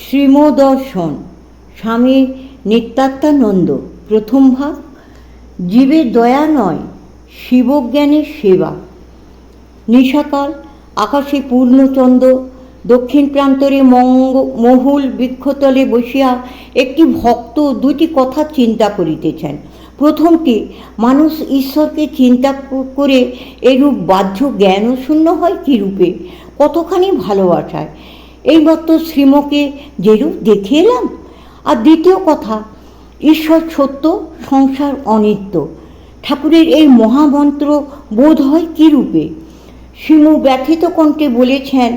শ্রীমদর্শন, স্বামী নিত্যাত্মানন্দ, প্রথম ভাগ জীবের দয়া নয়, শিবজ্ঞানের সেবা। নিশাকাল, আকাশে পূর্ণচন্দ্র, দক্ষিণ প্রান্তরে মঙ্গ, মহুল বৃক্ষতলে বসিয়া একটি ভক্ত দুটি কথা চিন্তা করিতেছেন। প্রথমটি, মানুষ ঈশ্বরকে চিন্তা করে এরূপ বাহ্য জ্ঞানশূন্য হয় কী রূপে কতখানি ভালোবাসায়? এইমাত্র শ্রীমকে যেরূপ দেখে এলাম। আর দ্বিতীয় কথা, ঈশ্বর সত্য, সংসার অনিত্য। ঠাকুরের এই মহামন্ত্র বোধ হয় কী রূপে? শিমু ব্যথিত কণ্ঠে বলেছেন,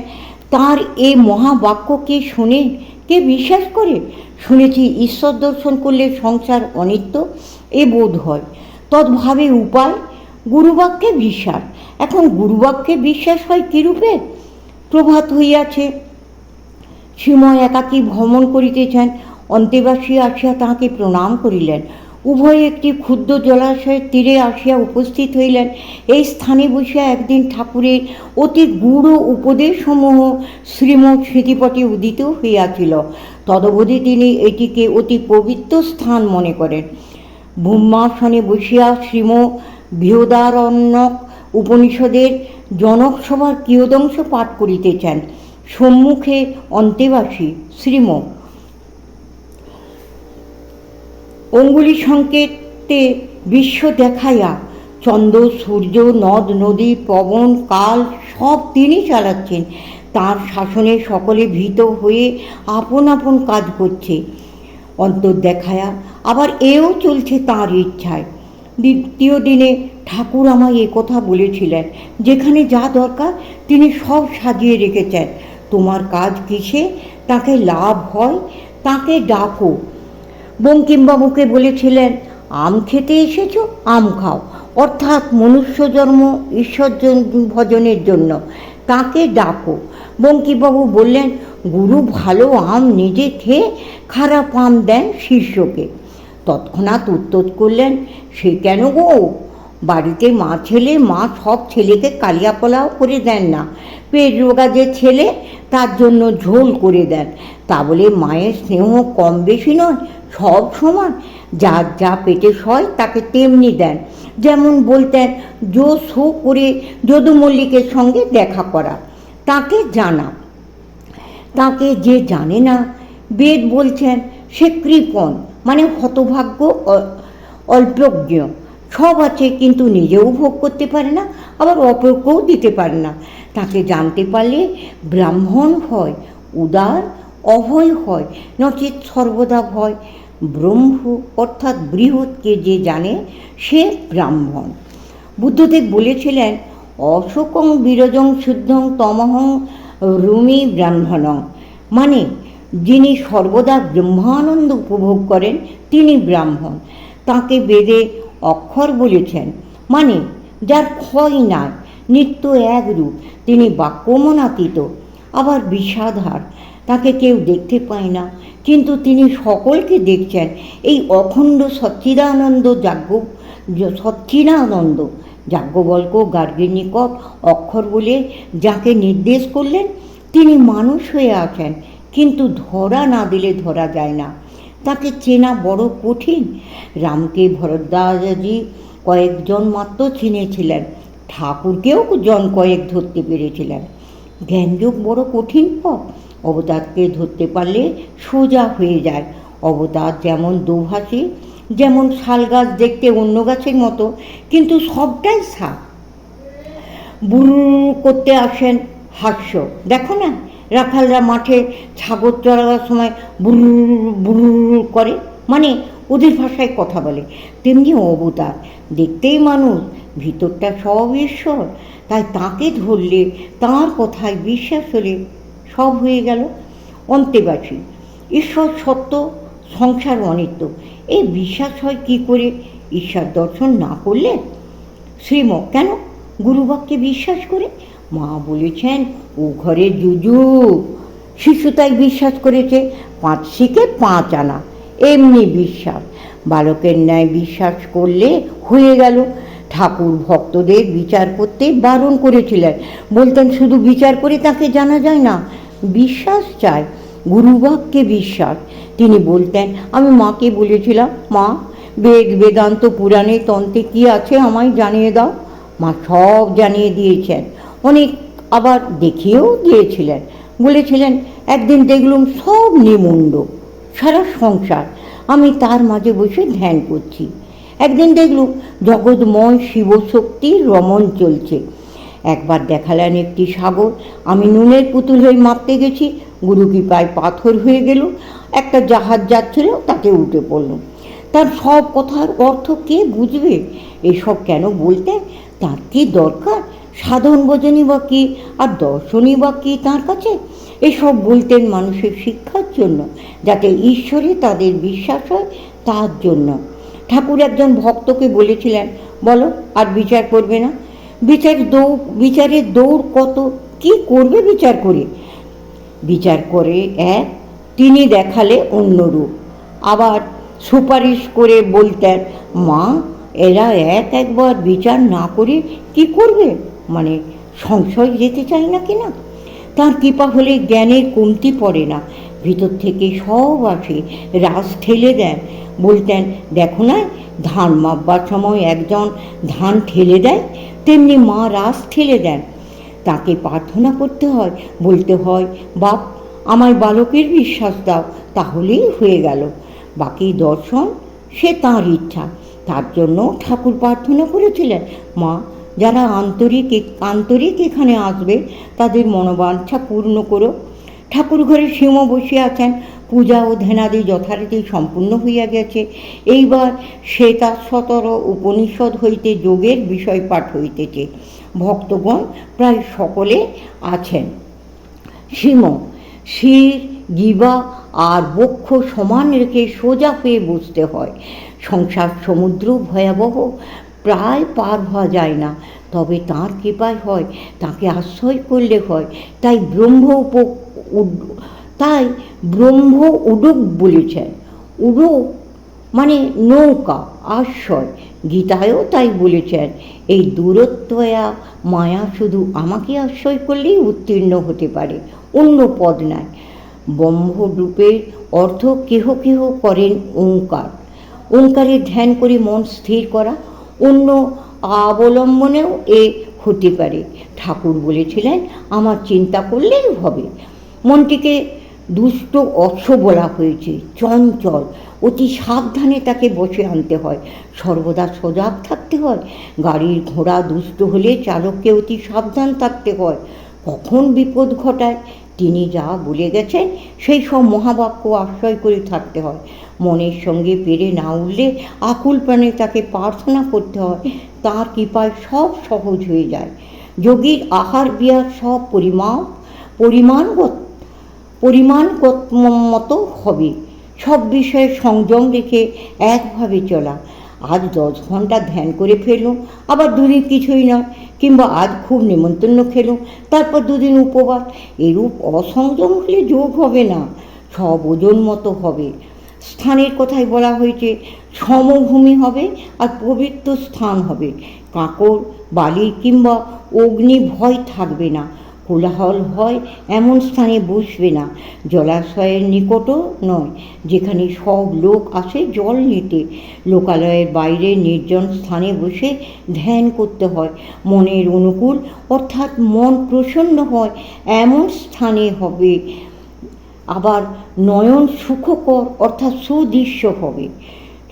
তার এই মহাবাক্যকে শুনে কে বিশ্বাস করে? শুনেছি ঈশ্বর দর্শন করলে সংসার অনিত্য, এ বোধ হয়। তদ্ভাবে উপায়, গুরুবাক্যে বিশ্বাস। এখন গুরুবাক্যে বিশ্বাস হয় কীরূপে প্রভাত হইয়াছে শ্রীময় একাকী ভ্রমণ করিতেছেন, অন্তেবাসী আসিয়া তাহাকে প্রণাম করিলেন। উভয়ে একটি ক্ষুদ্র জলাশয়ের তীরে আসিয়া উপস্থিত হইলেন। এই স্থানে বসিয়া একদিন ঠাকুরের অতি গূঢ় উপদেশসমূহ শ্রীমৎ স্মৃতিপটে উদিত হইয়াছিল। তদবধি তিনি এটিকে অতি পবিত্র স্থান মনে করেন। ব্রহ্মাসনে বসিয়া শ্রীম বৃহদারণ্যক উপনিষদের জনকসভার কিয়দংশ পাঠ করিতেছেন। সম্মুখে অন্তেবাসী শ্রীম। অঙ্গুলি সংকেতে বিশ্ব দেখাইয়া চন্দ্র, সূর্য, নদ, নদী, পবন, কাল সব তিনি চালাচ্ছেন। তার শাসনে সকলে ভীত হয়ে আপন আপন কাজ করছে। অন্তর দেখায়া আবার এও চলছে তার ইচ্ছায়। দ্বিতীয় দিনে ঠাকুর আমায় কথা বলেছিলেন, যেখানে যা দরকার তিনি সব সাজিয়ে রেখেছেন। তোমার কাজ কিসে? তাকে লাভ হয়? তাকে ডাকো। বঙ্কিমবাবুকে বলেছিলেন, আম খেতে এসেছ, আম খাও। অর্থাৎ মনুষ্য জন্ম ঈশ্বর জন- ভজনের জন্য। তাকে ডাকো। বঙ্কিমবাবু বললেন, গুরু ভালো আম নিজে খেয়ে খারাপ আম দেন শিষ্যকে। তৎক্ষণাৎ উত্তর করলেন, সে কেন গো? বাড়িতে মা ছেলে, মা সব ছেলেকে কালিয়া পোলাও করে দেন না। পেট রোগা যে ছেলে, তার জন্য ঝোল করে দেন। তা বলে মায়ের স্নেহ কম বেশি নয়, সব সমান। যার যা পেটে সয়, তাকে তেমনি দেন। যেমন বলতেন জো শো করে যদু মল্লিকের সঙ্গে দেখা করা। তাকে জানা। তাকে যে জানে না, বেদ বলছেন, সে কৃপণ। মানে হতভাগ্য অল্পজ্ঞ। সব আছে, কিন্তু নিজেও ভোগ করতে পারে না, আবার অপরকেও দিতে পারে না। তাকে জানতে পারলে ব্রাহ্মণ হয়, উদার, অভয় হয়, নচেত সর্বদা ভয়। ব্রহ্ম, অর্থাৎ বৃহৎকে যে জানে, সে ব্রাহ্মণ। বুদ্ধদেব বলেছিলেন, অশোকং বিরজং শুদ্ধং তমহং রুমি ব্রাহ্মণং। মানে যিনি সর্বদা ব্রহ্মানন্দ উপভোগ করেন, তিনি ব্রাহ্মণ। তাকে বেদে অক্ষর বলেছেন। মানে যার ক্ষয় নাই, নিত্য একরূপ তিনি বাক্যমনাতীত। আবার বিষাধার, তাকে কেউ দেখতে পায় না। কিন্তু তিনি সকলকে দেখছেন। এই অখণ্ড সচ্চিদানন্দ যাজ্ঞ, সচ্চিদানন্দ যাজ্ঞবল্ক গার্গের নিকট অক্ষর বলে যাকে নির্দেশ করলেন, তিনি মানুষ হয়ে আছেন। কিন্তু ধরা না দিলে ধরা যায় না। তাকে চেনা বড় কঠিন। রামকে ভরদ্বাজি কয়েকজন মাত্র চিনেছিলেন। ঠাকুরকেও জন কয়েক ধরতে পেরেছিলেন। জ্ঞানযোগ বড় কঠিন পথ। অবতারকে ধরতে পারলে সোজা হয়ে যায়। অবতার যেমন দোভাষী, যেমন শাল গাছ দেখতে অন্য গাছের মতো, কিন্তু সবটাই সাপ। বুরু করতে আসেন হাস্য। দেখো না রাখালরা মাঠে ছাগল চড়াবার সময় বুরু বুরু করে। মানে ওদের ভাষায় কথা বলে। তেমনি অবতার। দেখতেই মানুষ, ভিতরটা সব ঈশ্বর। তাই তাকে ধরলে তাঁর কথায় বিশ্বাস হলে সব হয়ে গেল। অন্তেবাসী। ঈশ্বর সত্য, সংসার অনিত্য। এই বিশ্বাস হয় কী করে? ঈশ্বর দর্শন না করলে? শ্রীম কেন? গুরুবাক্যে বিশ্বাস করে? মা বলেছেন, ও ঘরে জুজু শিশু তাই বিশ্বাস করেছে, পাঁচ শিখে পাঁচ আনা, এমনি বিশ্বাস। বালকের ন্যায় বিশ্বাস করলে হয়ে গেল। ঠাকুর ভক্তদের বিচার করতে বারণ করেছিলেন। বলতেন, শুধু বিচার করে তাকে জানা যায় না, বিশ্বাস চায় গুরুবাক্যে বিশ্বাস। তিনি বলতেন, আমি মাকে বলেছিলাম, মা, বেদ বেদান্ত পুরাণে তন্ত্রে কি আছে আমায় জানিয়ে দাও? মা সব জানিয়ে দিয়েছেন। আবার দেখিয়েও দিয়েছিলেন বলেছিলেন, একদিন দেখলুম সব নিমুণ্ড, সারা সংসার। আমি তার মাঝে বসে ধ্যান করছি। একদিন দেখলুম জগৎময় শিবশক্তির রমণ চলছে। একবার দেখালেন একটি সাগর। আমি নুনের পুতুল হয়ে মাপতে গেছি। গুরু কৃপায় পাথর হয়ে গেল। একটা জাহাজ যাচ্ছিল, তাতে উঠে পড়লাম তার সব কথার অর্থ কে বুঝবে? এসব কেন বলতে? তার কি দরকার? সাধন ভজনই বা কি, আর দর্শনই বা কি তাঁর কাছে? এসব বলতেন মানুষের শিক্ষার জন্য, যাতে ঈশ্বরে তাদের বিশ্বাস হয় তার জন্য। ঠাকুর একজন ভক্তকে বলেছিলেন, বলো আর বিচার করবে না? বিচার দৌড়, বিচারের দৌড় কত, কি করবে বিচার করে? বিচার করে এক, তিনি দেখালে অন্য রূপ। আবার সুপারিশ করে বলতেন, মা, এরা এক একবার বিচার না করে কি করবে? মানে সংশয় যেতে চায় না কিনা? তার কৃপা হলে জ্ঞানের কমতি পড়ে না। ভিতর থেকে সব আসে, রাস ঠেলে দেন বলতেন, দেখো না, ধান মাপবার সময় একজন ধান ঠেলে দেয়, তেমনি মা রাস ঠেলে দেন। তাকে প্রার্থনা করতে হয়, বলতে হয়, বাপ আমায় বালকের বিশ্বাস দাও, তাহলেই হয়ে গেল। বাকি দর্শন, সে তাঁর ইচ্ছা। তার জন্য ঠাকুর প্রার্থনা করেছিলেন। মা, যারা আন্তরিক আন্তরিক এখানে আসবে, তাদের মনোবাঞ্ছা পূর্ণ করো। ঠাকুর ঘরে সিংহ বসে আছেন। পূজা ও ধ্যানাদি যথারীতি সম্পূর্ণ হইয়া গেছে। এইবার সে তার সতর উপনিষদ হইতে যোগের বিষয় পাঠ হইতেছে। ভক্তগণ প্রায় সকলে আছেন। সীম শির, গিবা আর বক্ষ সমান রেখে সোজা হয়ে বসতে হয়। সংসার সমুদ্র ভয়াবহ, প্রায় পার হওয়া যায় না। তবে তাঁর কৃপায় হয়, তাকে আশ্রয় করলে হয়। তাই ব্রহ্ম উপ তাই ব্রহ্ম উডুক বলেছেন। উডুক মানে নৌকা, আশ্রয়। গীতায়ও তাই বলেছেন, এই দূরত্বয়া মায়া শুধু আমাকে আশ্রয় করলেই উত্তীর্ণ হতে পারে, অন্য পদ নয় ব্রহ্মরূপের অর্থ কেহ কেহ করেন ওঙ্কার। ওঙ্কারের ধ্যান করে মন স্থির করা, অন্য অবলম্বনেও এ হতে পারে। ঠাকুর বলেছিলেন, আমার চিন্তা করলেই হবে। মনটিকে দুষ্ট অশ্ব বলা হয়েছে, চঞ্চল। অতি সাবধানে তাকে বসে আনতে হয়। সর্বদা সজাগ থাকতে হয়। গাড়ির ঘোড়া দুষ্ট হলে চালককে অতি সাবধান থাকতে হয়। কখন বিপদ ঘটায় তিনি যা বলে গেছেন, সেই সব মহাবাক্য আশ্রয় করে থাকতে হয়। মনের সঙ্গে পেরে না উঠলে আকুল প্রাণে তাকে প্রার্থনা করতে হয়। তার কৃপায় সব সহজ হয়ে যায়। যোগীর আহার বিহার সব পরিমাপ, পরিমাণগত পরিমাণগত মতো হবে। সব বিষয়ে সংযম রেখে একভাবে চলা। আজ দশ ঘণ্টা ধ্যান করে ফেলুম আবার দুদিন কিছুই না কিংবা আজ খুব নেমন্তন্ন খেলুম তারপর দুদিন উপবাস, এরূপ অসংযম হলে যোগ হবে না, সব ওজন মতো হবে। স্থানের কথাই বলা হয়েছে, সমভূমি হবে আর পবিত্র স্থান হবে কাঁকড় বালি কিংবা অগ্নি ভয় থাকবে না কোলাহল হয়, এমন স্থানে বসবে না। জলাশয়ের নিকটও নয়, যেখানে সব লোক আসে জল নিতে। লোকালয়ের বাইরে নির্জন স্থানে বসে ধ্যান করতে হয়। মনের অনুকূল, অর্থাৎ মন প্রসন্ন হয়, এমন স্থানে হবে। আবার নয়ন সুখকর, অর্থাৎ সুদৃশ্য হবে।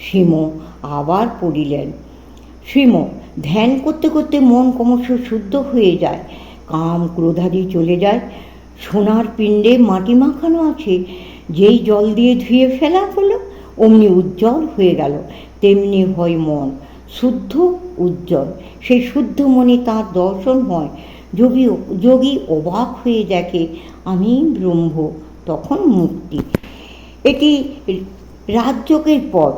শ্রীম আবার পড়িলেন। শ্রীম ধ্যান করতে করতে মন ক্রমশ শুদ্ধ হয়ে যায়। কাম ক্রোধাদি চলে যায়। সোনার পিণ্ডে মাটি মাখানো আছে। যেই জল দিয়ে ধুয়ে ফেলা হলো, অমনি উজ্জ্বল হয়ে গেল। তেমনি হয় মন, শুদ্ধ উজ্জ্বল। সেই শুদ্ধ মনে তার দর্শন হয়। যোগী যোগী অবাক হয়ে দেখে, আমি ব্রহ্ম, তখন মুক্তি। এটি রাজযোগের পথ।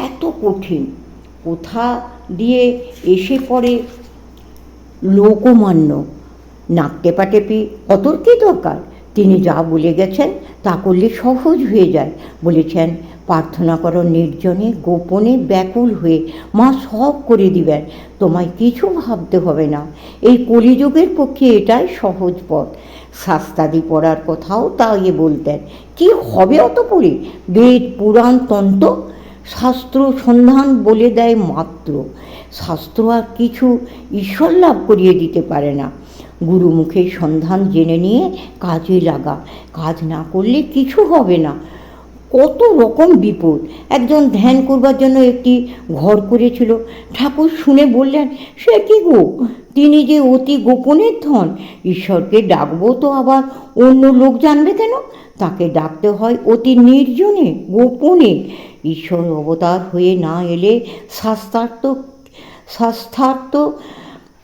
এত কঠিন। কোথা দিয়ে এসে পড়ে লোকমান্য? নাকটেপাটেপি অতর কি দরকার? তিনি যা বলে গেছেন, তা করলে সহজ হয়ে যায়, বলেছেন, প্রার্থনা করো নির্জনে, গোপনে ব্যাকুল হয়ে, মা সব করে দিবেন, তোমায় কিছু ভাবতে হবে না। এই কলিযুগের পক্ষে এটাই সহজ পথ। শাস্তাদি পড়ার কথাও তাই বলতেন। কি হবে অত পড়ে বেদ, পুরাণ, তন্ত্র? শাস্ত্র সন্ধান বলে দেয় মাত্র। শাস্ত্র আর কিছু ঈশ্বর লাভ করিয়ে দিতে পারে না। গুরুমুখের সন্ধান জেনে নিয়ে কাজে লাগা। কাজ না করলে কিছু হবে না। কত রকম বিপদ। একজন ধ্যান করবার জন্য একটি ঘর করেছিল। ঠাকুর শুনে বললেন, সে কি গো? তিনি যে অতি গোপনের ধন। ঈশ্বরকে ডাকবো তো আবার অন্য লোক জানবে কেন? তাকে ডাকতে হয় অতি নির্জনে, গোপনে। ঈশ্বর অবতার হয়ে না এলে শাস্ত্রার্থ শাস্ত্রার্থ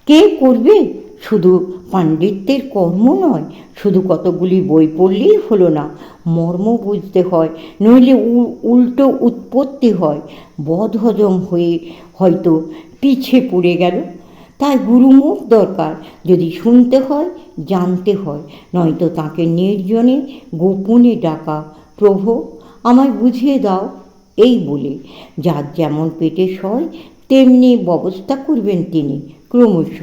কে করবে? শুধু পাণ্ডিত্যের কর্ম নয়, শুধু কতগুলি বই পড়লেই হলো না। মর্ম বুঝতে হয়, নইলে উল্টো উৎপত্তি হয়। বদ হজম হয়ে হয়তো পিছে পড়ে গেল। তাই গুরুমুখ দরকার, যদি শুনতে হয়, জানতে হয়। নয়তো তাকে নির্জনে গোপনে ডাকা। প্রভু, আমায় বুঝিয়ে দাও, এই বলে। যার যেমন পেটে সয় তেমনি ব্যবস্থা করবেন তিনি ক্রমশ।